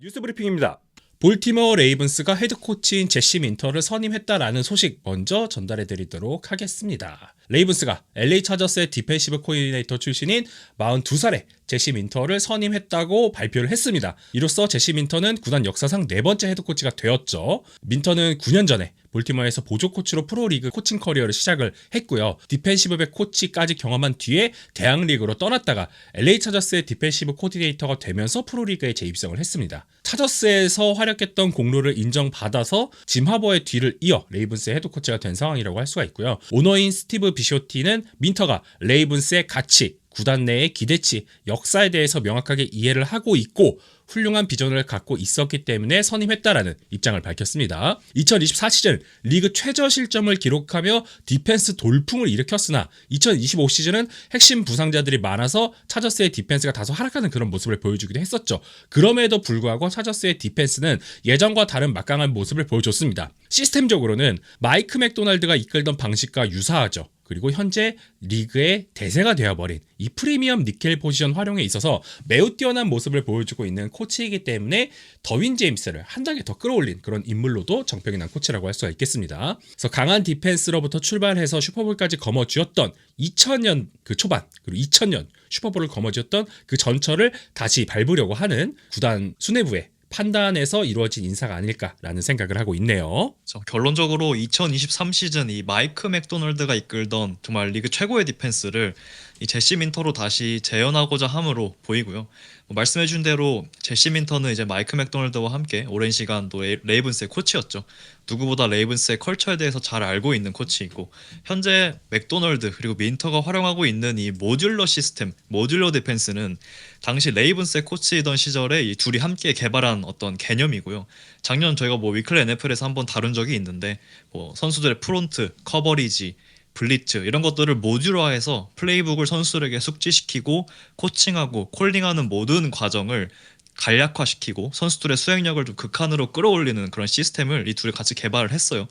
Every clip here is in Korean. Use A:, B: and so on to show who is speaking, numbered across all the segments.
A: 뉴스 브리핑입니다. 볼티모어 레이븐스가 헤드코치인 제시 민터를 선임했다라는 소식 먼저 전달해 드리도록 하겠습니다. 레이븐스가 LA 차저스의 디펜시브 코디네이터 출신인 42살의 제시 민터를 선임했다고 발표를 했습니다. 이로써 제시 민터는 구단 역사상 네 번째 헤드코치가 되었죠. 민터는 9년 전에 볼티모어에서 보조 코치로 프로리그 코칭 커리어를 시작을 했고요. 디펜시브백 코치까지 경험한 뒤에 대학 리그로 떠났다가 LA 차저스의 디펜시브 코디네이터가 되면서 프로리그에 재입성을 했습니다. 차저스에서 활약했던 공로를 인정받아서 짐 하버의 뒤를 이어 레이븐스의 헤드 코치가 된 상황이라고 할 수가 있고요. 오너인 스티브 비쇼티는 민터가 레이븐스의 가치, 구단 내의 기대치, 역사에 대해서 명확하게 이해를 하고 있고 훌륭한 비전을 갖고 있었기 때문에 선임했다라는 입장을 밝혔습니다. 2024 시즌 리그 최저 실점을 기록하며 디펜스 돌풍을 일으켰으나 2025 시즌은 핵심 부상자들이 많아서 차저스의 디펜스가 다소 하락하는 그런 모습을 보여주기도 했었죠. 그럼에도 불구하고 차저스의 디펜스는 예전과 다른 막강한 모습을 보여줬습니다. 시스템적으로는 마이크 맥도날드가 이끌던 방식과 유사하죠. 그리고 현재 리그의 대세가 되어버린 이 프리미엄 니켈 포지션 활용에 있어서 매우 뛰어난 모습을 보여주고 있는 코치이기 때문에 더윈 제임스를 한 단계 더 끌어올린 그런 인물로도 정평이 난 코치라고 할 수가 있겠습니다. 그래서 강한 디펜스로부터 출발해서 슈퍼볼까지 거머쥐었던 2000년 그 초반 그리고 2000년 슈퍼볼을 거머쥐었던 그 전철을 다시 밟으려고 하는 구단 수뇌부의 판단에서 이루어진 인사가 아닐까라는 생각을 하고 있네요.
B: 저 결론적으로 2023 시즌 이 마이크 맥도널드가 이끌던 정말 리그 최고의 디펜스를 이 제시 민터로 다시 재현하고자 함으로 보이고요. 뭐 말씀해준 대로 제시 민터는 이제 마이크 맥도널드와 함께 오랜 시간 또 레이- 레이븐스의 코치였죠. 누구보다 레이븐스의 컬처에 대해서 잘 알고 있는 코치이고 현재 맥도널드 그리고 민터가 활용하고 있는 이 모듈러 시스템, 모듈러 디펜스는 당시 레이븐스의 코치이던 시절에 이 둘이 함께 개발한 어떤 개념이고요. 작년 저희가 뭐 위클 NFL에서 한번 다룬 적이 있는데 뭐 선수들의 프론트, 커버리지, 블리츠 이런 것들을 모듈화해서 플레이북을 선수들에게 숙지시키고 코칭하고 콜링하는 모든 과정을 간략화시키고 선수들의 수행력을 좀 극한으로 끌어올리는 그런 시스템을 이 둘이 같이 개발을 했어요.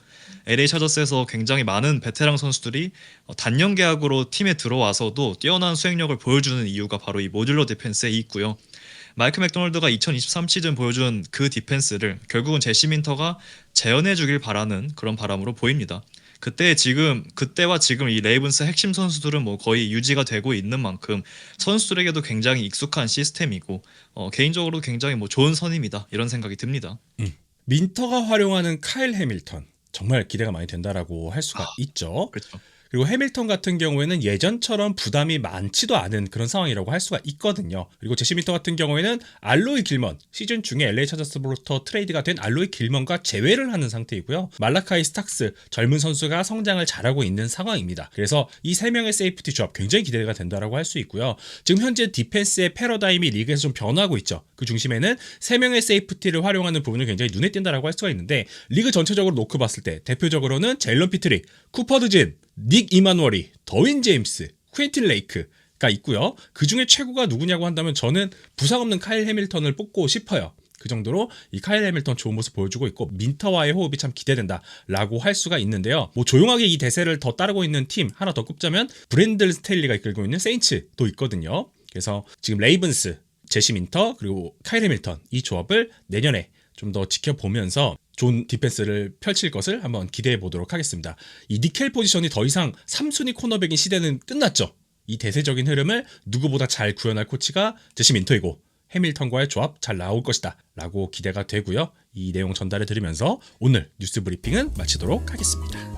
B: LA 차저스에서 굉장히 많은 베테랑 선수들이 어, 단년 계약으로 팀에 들어와서도 뛰어난 수행력을 보여주는 이유가 바로 이 모듈러 디펜스에 있고요. 마이크 맥도널드가 2023 시즌 보여준 그 디펜스를 결국은 제시 민터가 재현해 주길 바라는 그런 바람으로 보입니다. 그때 지금 그때와 지금 이 레이븐스 핵심 선수들은 뭐 거의 유지가 되고 있는 만큼 선수들에게도 굉장히 익숙한 시스템이고 어, 개인적으로 굉장히 뭐 좋은 선임이다 이런 생각이 듭니다.
A: 민터가 활용하는 카일 해밀턴 정말 기대가 많이 된다라고 할 수가 있죠.
B: 그렇죠.
A: 그리고 해밀턴 같은 경우에는 예전처럼 부담이 많지도 않은 그런 상황이라고 할 수가 있거든요. 그리고 제시 미터 같은 경우에는 알로이 길먼 시즌 중에 LA 차저스로부터 트레이드가 된 알로이 길먼과 재회를 하는 상태이고요. 말라카이 스탁스 젊은 선수가 성장을 잘하고 있는 상황입니다. 그래서 이 세 명의 세이프티 조합 굉장히 기대가 된다라고 할 수 있고요. 지금 현재 디펜스의 패러다임이 리그에서 좀 변화하고 있죠. 그 중심에는 세 명의 세이프티를 활용하는 부분이 굉장히 눈에 띈다라고 할 수가 있는데 리그 전체적으로 놓고 봤을 때 대표적으로는 제일런 피트리, 쿠퍼 드진, 닉 이마누얼이, 더윈 제임스, 퀸틴 레이크가 있고요. 그 중에 최고가 누구냐고 한다면 저는 부상 없는 카일 해밀턴을 뽑고 싶어요. 그 정도로 이 카일 해밀턴 좋은 모습 보여주고 있고 민터와의 호흡이 참 기대된다라고 할 수가 있는데요. 뭐 조용하게 이 대세를 더 따르고 있는 팀 하나 더 꼽자면 브랜들 스테일리가 이끌고 있는 세인츠도 있거든요. 그래서 지금 레이븐스, 제시 민터 그리고 카일 해밀턴 이 조합을 내년에 좀 더 지켜보면서 좋은 디펜스를 펼칠 것을 한번 기대해 보도록 하겠습니다. 이 니켈 포지션이 더 이상 3순위 코너백인 시대는 끝났죠. 이 대세적인 흐름을 누구보다 잘 구현할 코치가 제시 민터이고 해밀턴과의 조합 잘 나올 것이다 라고 기대가 되고요. 이 내용 전달해 드리면서 오늘 뉴스 브리핑은 마치도록 하겠습니다.